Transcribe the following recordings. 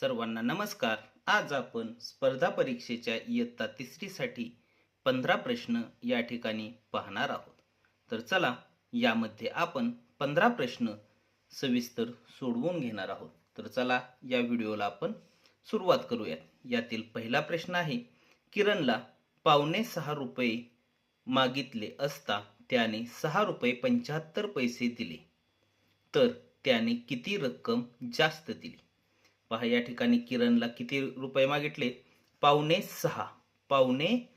सर्वांना नमस्कार. आज आपण स्पर्धा परीक्षेच्या इयत्ता तिसरीसाठी पंधरा प्रश्न या ठिकाणी पाहणार आहोत. तर चला यामध्ये आपण पंधरा प्रश्न सविस्तर सोडवून घेणार आहोत. तर चला या व्हिडिओला आपण सुरुवात करूयात. यातील पहिला प्रश्न आहे किरणला पावणे सहा रुपये मागितले असता त्याने सहा रुपये पंच्याहत्तर पैसे दिले. तर त्याने किती रक्कम जास्त दिली? पहा या ठिकाणी किरणला किती रुपये मागितले? पावणे सहा. पावणे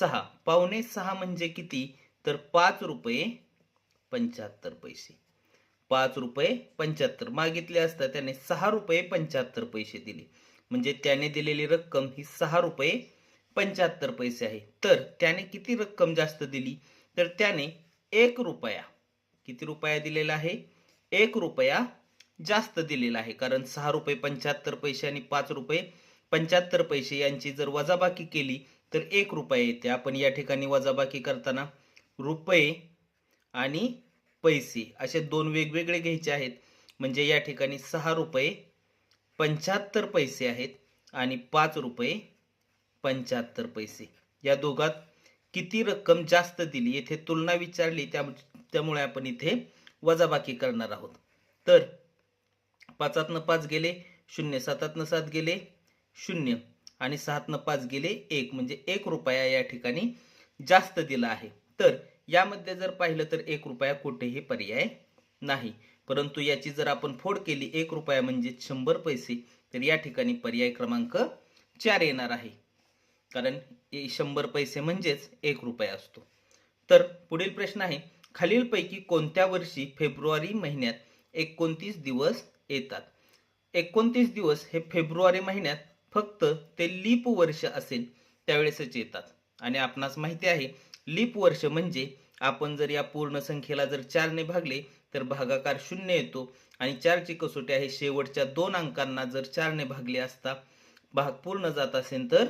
सहा. पावणे सहा म्हणजे किती? तर पाच रुपये पंच्याहत्तर पैसे. पाच रुपये पंच्याहत्तर. मागितले असता त्याने सहा रुपये पंच्याहत्तर पैसे दिले. म्हणजे त्याने दिलेली रक्कम ही सहा रुपये पंच्याहत्तर पैसे आहे. तर त्याने किती रक्कम जास्त दिली? तर त्याने एक रुपया. किती रुपया दिलेला आहे? एक रुपया जास्त दिलेला आहे. कारण सहा रुपये पंच्याहत्तर पैसे आणि पाच रुपये पंच्याहत्तर पैसे यांची जर वजाबाकी केली तर एक रुपये येते. आपण या ठिकाणी वजाबाकी करताना रुपये आणि पैसे असे दोन वेगवेगळे घ्यायचे आहेत. म्हणजे या ठिकाणी सहा रुपये पंच्याहत्तर पैसे आहेत आणि पाच रुपये पंच्याहत्तर पैसे. या दोघात किती रक्कम जास्त दिली येथे तुलना विचारली त्या त्यामुळे आपण इथे वजाबाकी करणार आहोत. तर पाचातनं पाच गेले शून्य सातातनं सात गेले शून्य आणि सहातनं पाच गेले एक. म्हणजे एक रुपया या ठिकाणी जास्त दिला आहे. तर यामध्ये जर पाहिलं तर एक रुपया कुठेही पर्याय नाही. परंतु याची जर आपण फोड केली एक रुपया म्हणजे शंभर पैसे तर या ठिकाणी पर्याय क्रमांक चार येणार आहे. कारण शंभर पैसे म्हणजेच एक रुपया असतो. तर पुढील प्रश्न आहे खालीलपैकी कोणत्या वर्षी फेब्रुवारी महिन्यात एकोणतीस दिवस येतात. एकोणतीस दिवस हे फेब्रुवारी महिन्यात फक्त ते लीप वर्ष असेल त्यावेळेसच येतात. आणि आपणास माहिती आहे लीप वर्ष म्हणजे आपण जर या पूर्ण संख्येला जर चारने भागले तर भागाकार शून्य येतो. आणि चारची कसोटी आहे शेवटच्या दोन अंकांना जर चारने भागले असता भाग पूर्ण जात असेल तर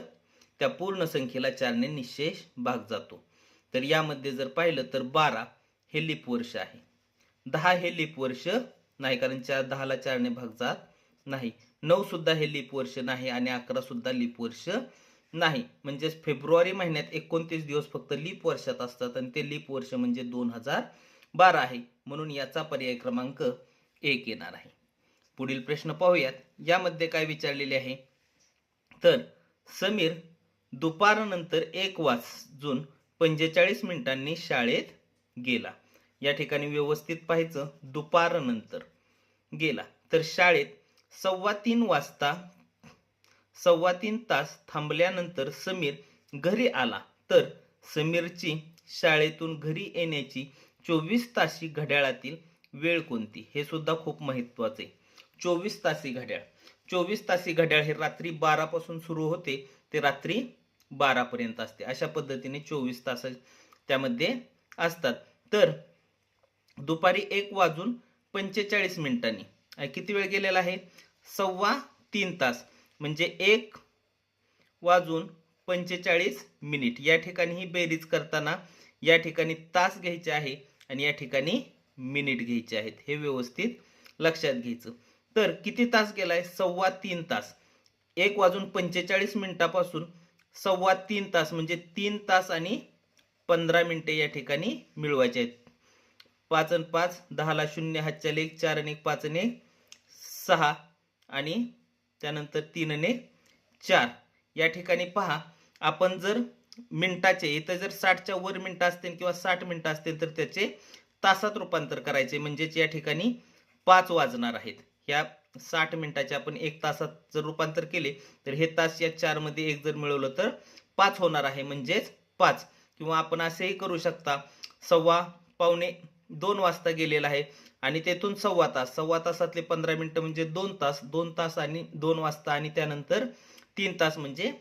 त्या पूर्ण संख्येला चारने निशेष भाग जातो. तर यामध्ये जर पाहिलं तर बारा हे लीप वर्ष आहे. दहा हे लीप वर्ष नाही कारण चार दहाला चारने भाग जात नाही. नऊ सुद्धा हे लीप वर्ष नाही आणि अकरा सुद्धा लीप वर्ष नाही. म्हणजेच फेब्रुवारी महिन्यात एकोणतीस दिवस फक्त लीप वर्षात असतात आणि ते लीप वर्ष म्हणजे दोन हजार बारा आहे. म्हणून याचा पर्याय क्रमांक एक येणार आहे. पुढील प्रश्न पाहूयात. यामध्ये काय विचारलेले आहे? तर समीर दुपारनंतर एक वाजून पंचेचाळीस मिनिटांनी शाळेत गेला. या ठिकाणी व्यवस्थित पाहायचं. दुपारनंतर. गेला. तर शाळेत सव्वा तीन वाजता सव्वा तीन तास थांबल्यानंतर समीर घरी आला. तर समीरची शाळेतून घरी येण्याची चोवीस तासी घड्याळातील वेळ कोणती? हे सुद्धा खूप महत्त्वाचे चोवीस तासी घड्याळ. चोवीस तासी घड्याळ हे रात्री बारापासून सुरू होते. ते रात्री बारापर्यंत असते. अशा पद्धतीने चोवीस तास त्यामध्ये असतात. तर दुपारी एक वाजून पंचेचाळीस मिनिटांनी. किती वेळ गेलेला आहे? सव्वा तीन तास. म्हणजे एक वाजून पंचेचाळीस मिनिट. या ठिकाणी ही बेरीज करताना या ठिकाणी तास घ्यायचे आहे आणि या ठिकाणी मिनिट घ्यायचे आहेत. हे व्यवस्थित लक्षात घ्यायचं. तर किती तास गेलाय? सव्वा तीन तास. एक वाजून पंचेचाळीस मिनिटापासून सव्वा तीन तास म्हणजे तीन तास आणि पंधरा मिनिटे या ठिकाणी मिळवायचे आहेत. पाच आणि पाच दहाला शून्य हातच्या लेख चार आणि एक पाच आणि सहा आणि त्यानंतर तीन आणि चार. या ठिकाणी पहा आपण जर मिनिटाचे इथं जर साठच्या वर मिनटं असतील किंवा साठ मिनटं असतील तर त्याचे तासात रूपांतर करायचे. म्हणजेच या ठिकाणी पाच वाजणार आहेत. ह्या साठ मिनिटाचे आपण एक तासात जर रूपांतर केले तर हे तास या चारमध्ये एक जर मिळवलं तर पाच होणार आहे. म्हणजेच पाच. किंवा आपण असेही करू शकता सव्वा पावणे दोन वाजता गेलेला आहे. आणि तेथून सव्वा तास सव्वा तासातले पंधरा मिनिटं म्हणजे दोन तास दोन तास आणि दोन वाजता आणि त्यानंतर तीन तास म्हणजे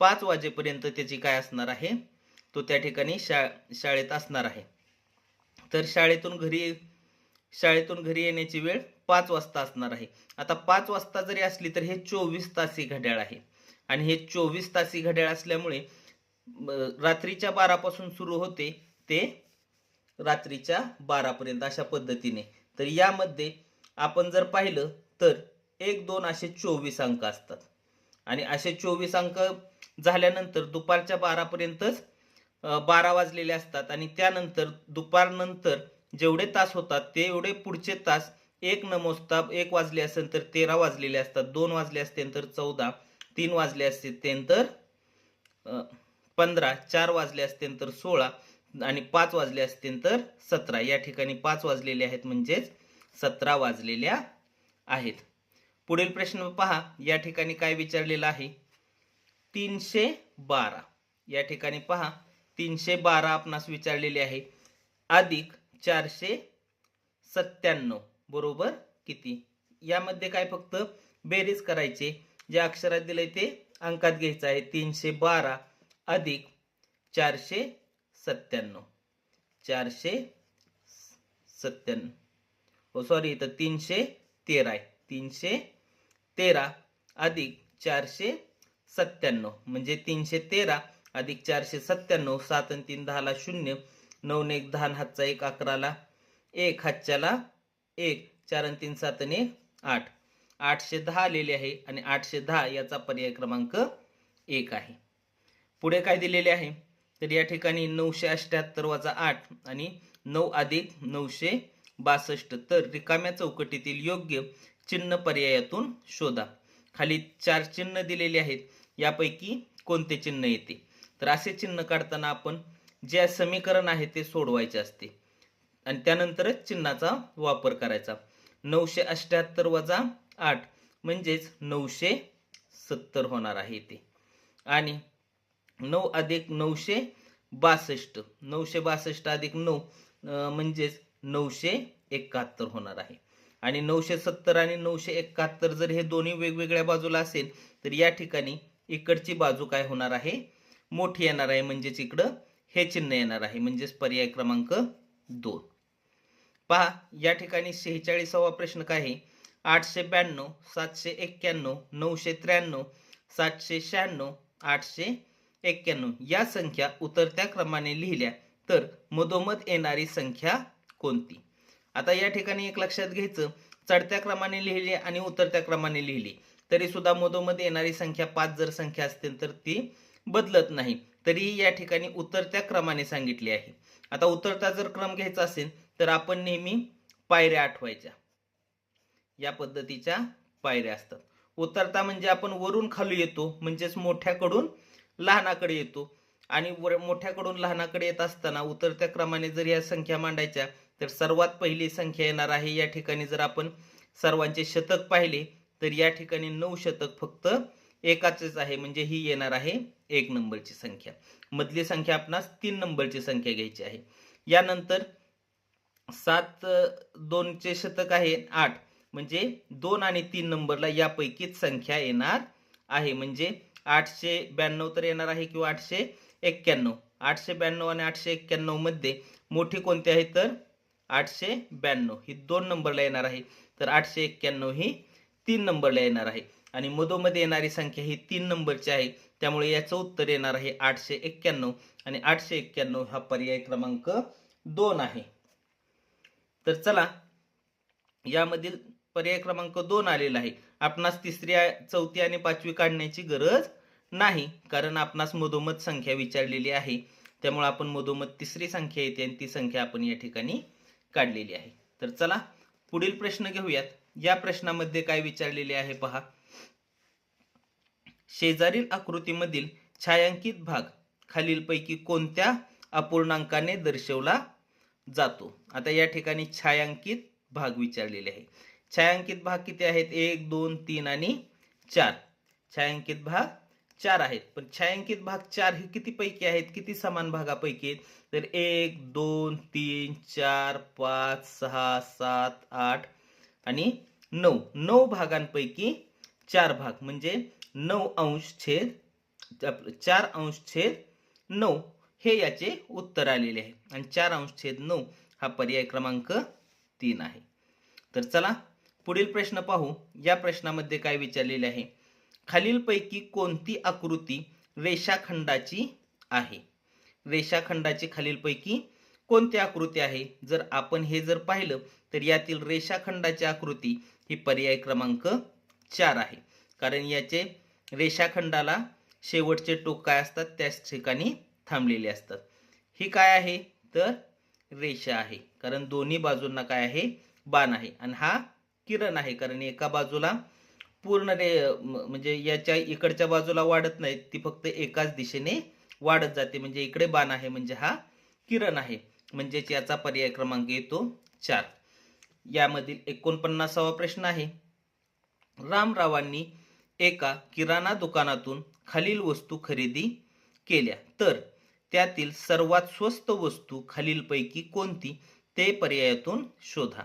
पाच वाजेपर्यंत त्याची काय असणार आहे? तो त्या ठिकाणी शा शाळेत असणार आहे. तर शाळेतून घरी शाळेतून घरी येण्याची वेळ पाच वाजता असणार आहे. आता पाच वाजता जरी असली तर हे चोवीस तासी घड्याळ आहे. आणि हे चोवीस तासी घड्याळ असल्यामुळे रात्रीच्या बारापासून सुरू होते ते रात्रीच्या बारापर्यंत अशा पद्धतीने. तर यामध्ये आपण जर पाहिलं तर एक दोन असे चोवीस अंक असतात. आणि असे चोवीस अंक झाल्यानंतर दुपारच्या बारापर्यंतच बारा वाजलेले असतात. आणि त्यानंतर दुपारनंतर जेवढे तास होतात तेवढे पुढचे तास एक नमोस्ताब एक वाजले असेल तर तेरा वाजलेले असतात. दोन वाजले असतील तर चौदा तीन वाजले असतील तर पंधरा चार वाजले असतील तर सोळा आणि पाच वाजले असतील तर सतरा. या ठिकाणी पाच वाजलेले आहेत म्हणजेच सतरा वाजलेल्या आहेत. पुढील प्रश्न पहा. या ठिकाणी काय विचारलेलं आहे? तीनशे बारा. या ठिकाणी पहा. तीनशे बारा आपणास विचारलेले आहे. अधिक चारशे सत्त्याण्णव. बरोबर? किती? यामध्ये काय फक्त बेरीज करायचे. जे अक्षरात दिलंय ते अंकात घ्यायचं आहे. तीनशे बारा अधिक चारशे सत्त्याण्णव. चारशे सत्त्याण्णव. हो सॉरी इथं तीनशे तेरा आहे. तीनशे तेरा अधिक चारशे सत्त्याण्णव. म्हणजे तीनशे तेरा अधिक चारशे सत्त्याण्णव सात आणि तीन दहाला शून्य. नऊ एक दहा हातचा एक अकराला एक हातच्याला एक. चार आणि तीन सात आणि आठ. आठशे दहा आलेले आहे आणि आठशे दहा याचा पर्याय क्रमांक एक आहे. पुढे काय दिलेले आहे? तर या ठिकाणी नऊशे अष्ट्याहत्तर वजा आठ आणि नऊ अधिक नऊशे बासष्ट. तर रिकाम्या चौकटीतील योग्य चिन्ह पर्यायातून शोधा. खाली चार चिन्ह दिलेले आहेत. यापैकी कोणते चिन्ह येते? तर असे चिन्ह काढताना आपण जे समीकरण आहे ते सोडवायचे असते. आणि त्यानंतरच चिन्हाचा वापर करायचा. नऊशे अष्ट्याहत्तर वजा आठ म्हणजेच नऊशे सत्तर होणार आहे ते. आणि नऊ अधिक नऊशे बासष्ट. नऊशे बासष्ट अधिक नऊ म्हणजेच नऊशे एकाहत्तर होणार आहे. आणि नऊशे सत्तर आणि नऊशे एकाहत्तर जर हे दोन्ही वेगवेगळ्या बाजूला असेल तर या ठिकाणी इकडची बाजू काय होणार आहे? मोठी येणार आहे म्हणजेच इकडं हे चिन्ह येणार आहे म्हणजेच पर्याय क्रमांक दोन. पहा या ठिकाणी शेहेचाळीसावा प्रश्न काय आहे? आठशे ब्याण्णव सातशे एक्क्याण्णव नऊशे त्र्याण्णव सातशे शहाण्णव आठशे एक्क्याण्णव. या संख्या उतरत्या क्रमाने लिहिल्या तर मधोमध येणारी संख्या कोणती? आता या ठिकाणी एक लक्षात घ्यायचं. चढत्या क्रमाने लिहिली आणि उतरत्या क्रमाने लिहिली. तरी सुद्धा मधोमध येणारी संख्या पाच जर संख्या असतील तर ती बदलत नाही. तरीही या ठिकाणी उतरत्या क्रमाने सांगितली आहे. आता उतरता जर क्रम घ्यायचा असेल तर आपण नेहमी पायऱ्या आठवायच्या. या पद्धतीच्या पायऱ्या असतात. उतरता म्हणजे आपण वरून खाली येतो म्हणजेच मोठ्याकडून लहानाकडे येतो. आणि वर मोठ्याकडून लहानाकडे येत असताना उतरत्या क्रमाने जर या संख्या मांडायच्या तर सर्वात पहिली संख्या येणार आहे या ठिकाणी जर आपण सर्वांचे शतक पाहिले तर या ठिकाणी नऊ शतक फक्त एकाचेच आहे. म्हणजे ही येणार आहे एक नंबरची संख्या. मधली संख्या आपणास तीन नंबरची संख्या घ्यायची आहे. यानंतर सात दोनचे शतक आहे आठ. म्हणजे दोन आणि तीन नंबरला यापैकीच संख्या येणार आहे. म्हणजे आठशे ब्याण्णव तर येणार आहे किंवा आठशे एक्क्याण्णव. आठशे ब्याण्णव आणि आठशे एक्क्याण्णवमध्ये मोठी कोणती आहे तर? आठशे ब्याण्णव. ही दोन नंबरला येणार आहे. तर आठशे एक्क्याण्णव ही तीन नंबरला येणार आहे. आणि मधोमध्ये येणारी संख्या ही तीन नंबरची आहे. त्यामुळे याचं उत्तर येणार आहे आठशे एक्क्याण्णव. आणि आठशे एक्क्याण्णव हा पर्याय क्रमांक दोन आहे. तर चला यामधील पर्याय क्रमांक दोन आलेला आहे. आपणास तिसरी चौथी आणि पाचवी काढण्याची गरज नाही कारण आपणास मधोमध संख्या विचारलेली आहे. त्यामुळे आपण मधोमध तिसरी संख्या येते आणि ती संख्या आपण या ठिकाणी काढलेली आहे. तर चला पुढील प्रश्न घेऊयात. या प्रश्नामध्ये काय विचारलेले आहे पहा. शेजारील आकृतीमधील छायांकित भाग खालीलपैकी कोणत्या अपूर्णांकाने दर्शवला जातो? आता या ठिकाणी छायांकित भाग विचारलेले आहे. छायांकित भाग किती आहेत? एक दोन तीन आणि चार. छायांकित भाग चार आहेत. पण छायांकित भाग चार हे किती पैकी आहेत? किती समान भागापैकी आहेत? तर एक दोन तीन चार पाच सहा सात आठ आणि नऊ. नऊ भागांपैकी चार भाग. म्हणजे नऊ अंश छेद चार अंश छेद नऊ हे याचे उत्तर आलेले आहे. आणि चार अंश छेद नऊ हा पर्याय क्रमांक तीन आहे. तर चला पुढील प्रश्न पाहू. या प्रश्नामध्ये काय विचारलेले आहे? खालीलपैकी कोणती आकृती रेषाखंडाची आहे? रेषाखंडाची खालीलपैकी कोणती आकृती आहे? जर आपण हे जर पाहिलं तर यातील रेषाखंडाची आकृती ही पर्याय क्रमांक चार आहे. कारण याचे रेषाखंडाला शेवटचे टोक काय असतात? त्याच ठिकाणी थांबलेले असतात. ही काय आहे? तर रेषा आहे. कारण दोन्ही बाजूंना काय आहे? बाण आहे. आणि हा किरण आहे. कारण एका बाजूला पूर्ण रे म्हणजे याच्या इकडच्या बाजूला वाढत नाही. ती फक्त एकाच दिशेने वाढत जाते. म्हणजे इकडे बाण आहे म्हणजे हा किरण आहे. म्हणजेच याचा पर्याय क्रमांक येतो चार. यामधील एकोणपन्नासावा प्रश्न आहे. रामरावांनी एका किराणा दुकानातून खालील वस्तू खरेदी केल्या. तर त्यातील सर्वात स्वस्त वस्तू खालीलपैकी कोणती? ते पर्यायातून शोधा.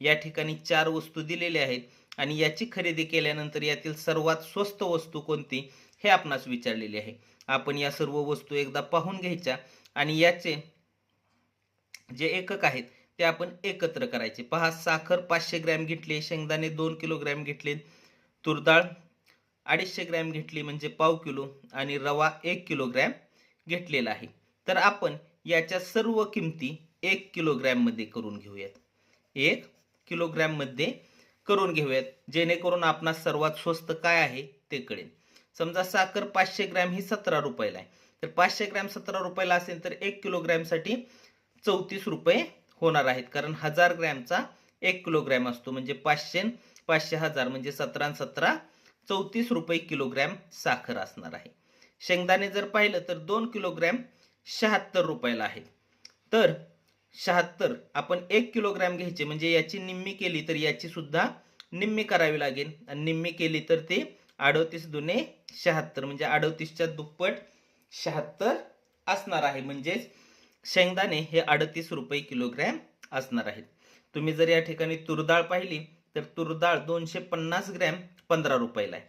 या ठिकाणी चार वस्तू दिलेल्या आहेत. आणि याची खरेदी केल्यानंतर यातील सर्वात स्वस्त वस्तू कोणती हे आपणास विचारलेले आहे. आपण या सर्व वस्तू एकदा पाहून घ्यायच्या आणि याचे जे एकक आहेत ते आपण एकत्र करायचे. पहा साखर पाचशे ग्रॅम घेतले शेंगदाणे दोन किलोग्रॅम घेतले तुरडाळ अडीचशे ग्रॅम घेतली म्हणजे पाव किलो आणि रवा एक किलोग्रॅम घेतलेला आहे. तर आपण याच्या सर्व किमती एक किलोग्रॅममध्ये करून घेऊयात. एक किलोग्रॅममध्ये करून घेऊयात जेणेकरून आपणास सर्वात स्वस्त काय आहे ते कळेल. समजा साखर पाचशे ग्रॅम ही सतरा रुपयाला आहे. तर पाचशे ग्रॅम सतरा रुपयाला असेल तर एक किलोग्रॅमसाठी चौतीस रुपये होणार आहेत. कारण हजार ग्रॅमचा एक किलोग्रॅम असतो. म्हणजे पाचशे पाचशे हजार म्हणजे सतरा सतरा चौतीस रुपये किलोग्रॅम साखर असणार आहे. शेंगदाणे जर पाहिलं तर दोन किलोग्रॅम शहात्तर रुपयाला आहे. तर शहात्तर. आपण एक किलोग्रॅम घ्यायचे म्हणजे याची निम्मी केली तर याची सुद्धा निम्मी करावी लागेल. आणि निम्मी केली तर ते अडतीस दुने शहात्तर म्हणजे अडतीसच्या दुप्पट शहात्तर असणार आहे. म्हणजेच शेंगदाणे हे अडतीस रुपये किलोग्रॅम असणार आहेत. तुम्ही जर या ठिकाणी तुरडाळ पाहिली तर तुरडाळ दोनशे पन्नास ग्रॅम पंधरा रुपयाला आहे.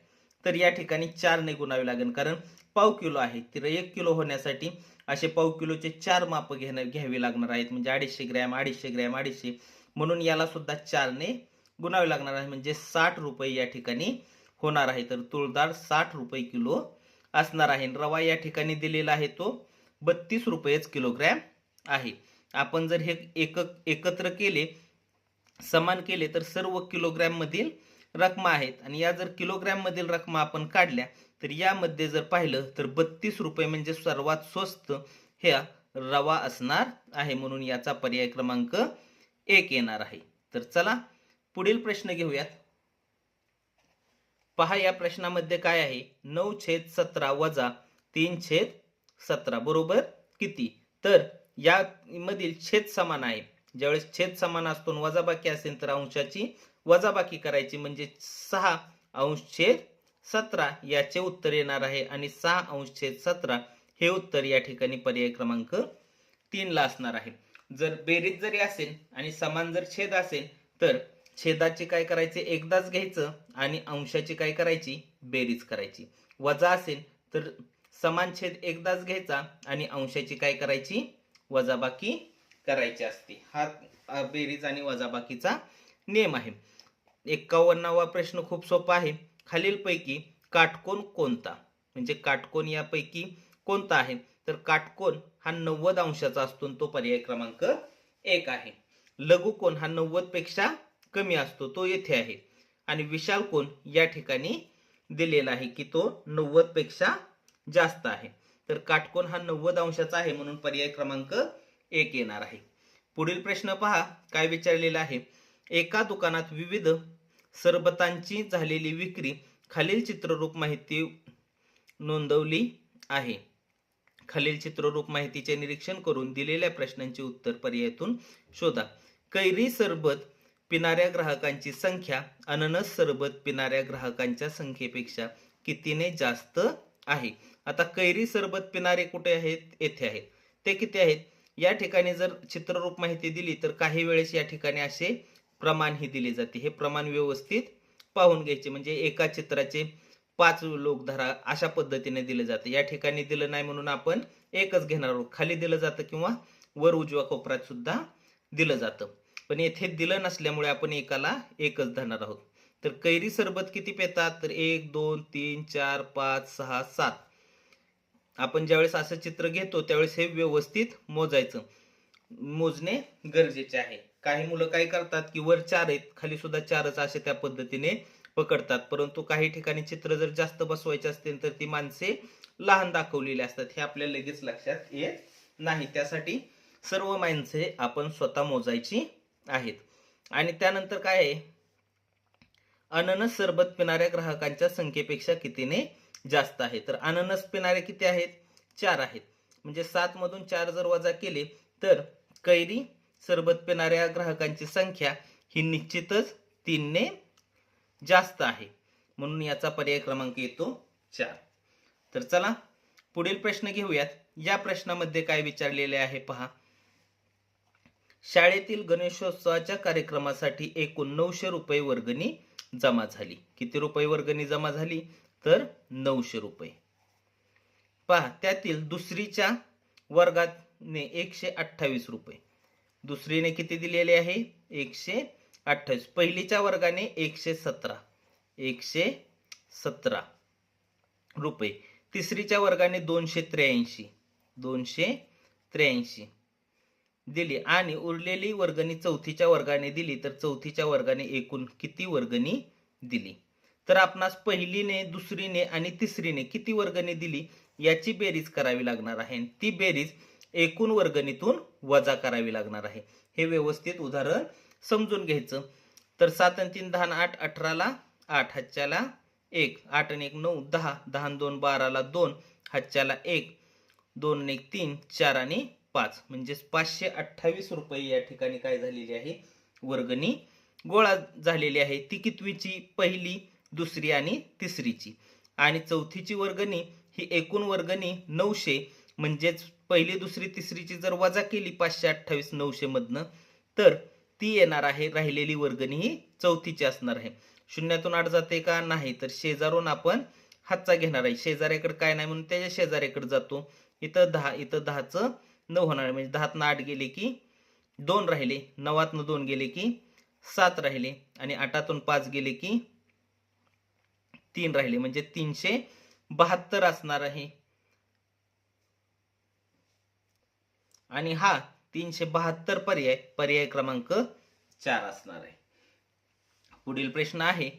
तर या ठिकाणी चारने गुणावे लागेल कारण पाव किलो आहे. तर एक किलो होण्यासाठी असे पाव किलोचे चार माप घेणं घ्यावी लागणार आहेत. म्हणजे अडीचशे ग्रॅम अडीचशे ग्रॅम अडीचशे. म्हणून याला सुद्धा चारने गुणावे लागणार आहे. म्हणजे साठ रुपये या ठिकाणी होणार आहे. तर तुळदाळ साठ रुपये किलो असणार आहे. रवा या ठिकाणी दिलेला आहे तो बत्तीस रुपयेच किलोग्रॅम आहे. आपण जर हे एक एकत्र केले समान केले तर सर्व किलोग्रॅम मधील रकमा आहेत. आणि या जर किलोग्रॅम मधील रकमा आपण काढल्या तर यामध्ये जर पाहिलं तर बत्तीस रुपये म्हणजे सर्वात स्वस्त ह्या रवा असणार आहे म्हणून याचा पर्याय क्रमांक एक येणार आहे. तर चला पुढील प्रश्न घेऊयात. पहा या प्रश्नामध्ये काय आहे? नऊ छेद सतरा वजा तीन छेद सतरा बरोबर? किती? तर या मधील छेद समान आहे. ज्यावेळेस छेद समान असतो आणि वजाबाकी असेल तर अंशाची वजाबाकी करायची म्हणजे सहा अंश छेद सतरा याचे उत्तर येणार आहे आणि सहा अंश छेद सतरा हे उत्तर या ठिकाणी पर्याय क्रमांक तीनला असणार आहे. जर बेरीज जरी असेल आणि समान जर छेद असेल तर छेदाचे काय करायचे? एकदाच घ्यायचं आणि अंशाची काय करायची? बेरीज करायची. वजा असेल तर समान छेद एकदाच घ्यायचा आणि अंशाची काय करायची? वजाबाकी करायची असते. हा बेरीज आणि वजाबाकीचा नियम आहे. एकावन्नावा प्रश्न खूप सोपा आहे. खालीलपैकी काटकोन कोणता? म्हणजे काटकोन यापैकी कोणता आहे? तर काटकोन हा नव्वद अंशाचा असतो तो पर्याय क्रमांक एक आहे. लघुकोन हा नव्वदपेक्षा कमी असतो तो येथे आहे. आणि विशाल कोण या ठिकाणी दिलेला आहे की तो नव्वदपेक्षा जास्त आहे. तर काटकोन हा नव्वद अंशाचा आहे म्हणून पर्याय क्रमांक एक येणार आहे. पुढील प्रश्न पहा काय विचारलेला आहे? एका दुकानात विविध सरबतांची झालेली विक्री खालील चित्ररूप माहिती नोंदवली आहे. खालील चित्ररूप माहितीचे निरीक्षण करून दिलेल्या प्रश्नांची उत्तर पर्यायातून शोधा. कैरी सरबत पिणाऱ्या ग्राहकांची संख्या अननस सरबत पिणाऱ्या ग्राहकांच्या संख्येपेक्षा कितीने जास्त आहे? आता कैरी सरबत पिणारे कुठे आहेत? येथे आहेत. ते किती आहेत? या ठिकाणी जर चित्ररूप माहिती दिली तर काही वेळेस या ठिकाणी असे प्रमाण ही दिले जाते. हे प्रमाण व्यवस्थित पाहून घ्यायचे. म्हणजे एका चित्राचे पाच लोक धरा अशा पद्धतीने दिले जाते. या ठिकाणी दिलं नाही म्हणून आपण एकच घेणार आहोत. खाली दिलं जातं किंवा वर उजव्या कोपऱ्यात सुद्धा दिलं जातं. पण येथे दिलं नसल्यामुळे आपण एकाला एकच धरणार आहोत. तर कैरी सरबत किती पेतात? तर एक दोन तीन चार पाच सहा सात. आपण ज्यावेळेस असं चित्र घेतो त्यावेळेस हे व्यवस्थित मोजायचं. मोजणे गरजेचे आहे. काही मुलं काय करतात की वर चार आहेत खाली सुद्धा चारच असे त्या पद्धतीने पकडतात. परंतु काही ठिकाणी चित्र जर जास्त बसवायचे असतील तर ती माणसे लहान दाखवलेली असतात. हे आपल्या लगेच लक्षात येत नाही. त्यासाठी सर्व माणसे आपण स्वतः मोजायची आहेत. आणि त्यानंतर काय आहे? अननस सरबत पिणाऱ्या ग्राहकांच्या संख्येपेक्षा कितीने जास्त आहे? तर अननस पिणारे किती आहेत? चार आहेत. म्हणजे सात मधून चार जर वजा केले तर कैरी सरबत पिणाऱ्या ग्राहकांची संख्या ही निश्चितच तीनने जास्त आहे. म्हणून याचा पर्याय क्रमांक येतो चार. तर चला पुढील प्रश्न घेऊयात. या प्रश्नामध्ये काय विचारलेले आहे पहा. शाळेतील गणेशोत्सवाच्या कार्यक्रमासाठी एकूण नऊशे रुपये वर्गणी जमा झाली. किती रुपये वर्गणी जमा झाली? तर नऊशे रुपये. पहा त्यातील दुसरीच्या वर्गाने एकशे अठ्ठावीस रुपये. दुसरीने किती दिलेले आहे? एकशे अठ्ठावीस. पहिलीच्या वर्गाने एकशे सतरा. एकशे सतरा रुपये. तिसरीच्या वर्गाने दोनशे त्र्याऐंशी. दोनशे त्र्याऐंशी दिली. आणि उरलेली वर्गणी चौथीच्या वर्गाने दिली तर चौथीच्या वर्गाने एकूण किती वर्गणी दिली? तर आपणास पहिलीने दुसरीने आणि तिसरीने किती वर्गणी दिली? याची बेरीज करावी लागणार आहे. ती बेरीज एकूण वर्गणीतून वजा करावी लागणार आहे. हे व्यवस्थित उदाहरण समजून घ्यायचं. तर सात आणि तीन दहा आठ अठराला आठ हातच्याला एक. आठ आणि एक नऊ दहा. दहा दोन बाराला दोन हातच्याला एक. दोन आणि एक तीन चार आणि पाच. म्हणजेच पाचशे अठ्ठावीस रुपये या ठिकाणी काय झालेली आहे? वर्गणी गोळा झालेली आहे. ती कितवीची? पहिली दुसरी आणि तिसरीची. आणि चौथीची वर्गणी ही एकूण वर्गणी नऊशे. म्हणजेच पहिली दुसरी तिसरीची जर वजा केली पाचशे अठ्ठावीस नऊशे मधनं तर ती येणार आहे राहिलेली वर्गणी ही चौथीची असणार आहे. शून्यातून आठ जाते का? नाही. तर शेजारून आपण हातचा घेणार आहे. शेजाऱ्याकडे काय नाही म्हणून त्याच्या शेजाऱ्याकडे जातो. इथं दहा इथं दहाचं नऊ होणार आहे. म्हणजे दहातनं आठ गेले की दोन राहिले नवातनं दोन गेले की सात राहिले आणि आठातून पाच गेले की तीन राहिले. म्हणजे तीनशे बहात्तर असणार आहे. आणि हा तीनशे बहात्तर पर्याय पर्याय क्रमांक चार असणार आहे. पुढील प्रश्न आहे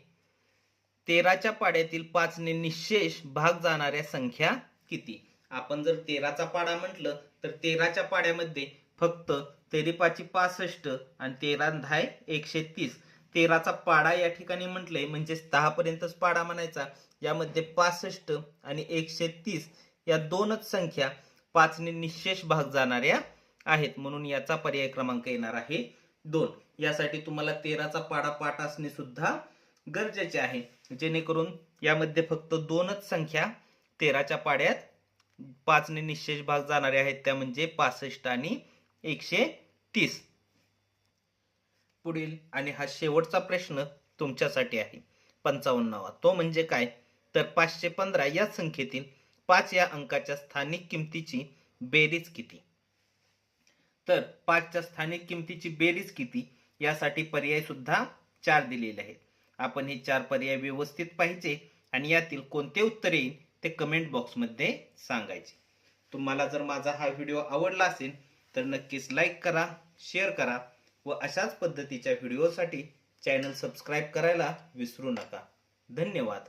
तेराच्या पाड्यातील पाचने निशेष भाग जाणाऱ्या संख्या किती? आपण जर तेराचा पाडा म्हटलं तर तेराच्या पाड्यामध्ये फक्त तेरीपाची पासष्ट आणि तेरा दहा एकशे तीस. तेराचा पाडा या ठिकाणी म्हटलंय म्हणजेच दहा पर्यंतच पाडा म्हणायचा. यामध्ये पासष्ट आणि एकशे तीस या दोनच संख्या पाचने निशेष भाग जाणाऱ्या आहेत. म्हणून याचा पर्याय क्रमांक येणार आहे दोन. यासाठी तुम्हाला तेराचा पाडा पाठ असणे सुद्धा गरजेचे आहे. जेणेकरून यामध्ये फक्त दोनच संख्या तेराच्या पाड्यात पाचने निशेष भाग जाणारे आहेत. त्या म्हणजे पासष्ट आणि एकशे तीस. पुढील आणि हा शेवटचा प्रश्न तुमच्यासाठी आहे. पंचावन्नावा. तो म्हणजे काय? तर पाचशे पंधरा या संख्येतील पाच या अंकाच्या स्थानिक किमतीची बेरीज किती? तर पाचच्या स्थानिक किमतीची बेरीज किती? यासाठी पर्याय सुद्धा चार दिलेले आहेत. आपण हे चार पर्याय व्यवस्थित पाहिजे आणि यातील कोणते उत्तर येईल ते कमेंट बॉक्समध्ये सांगायचे. तुम्हाला जर माझा हा व्हिडिओ आवडला असेल तर नक्कीच लाईक करा शेअर करा व अशाच पद्धतीच्या व्हिडिओसाठी चॅनल सबस्क्राईब करायला विसरू नका. धन्यवाद.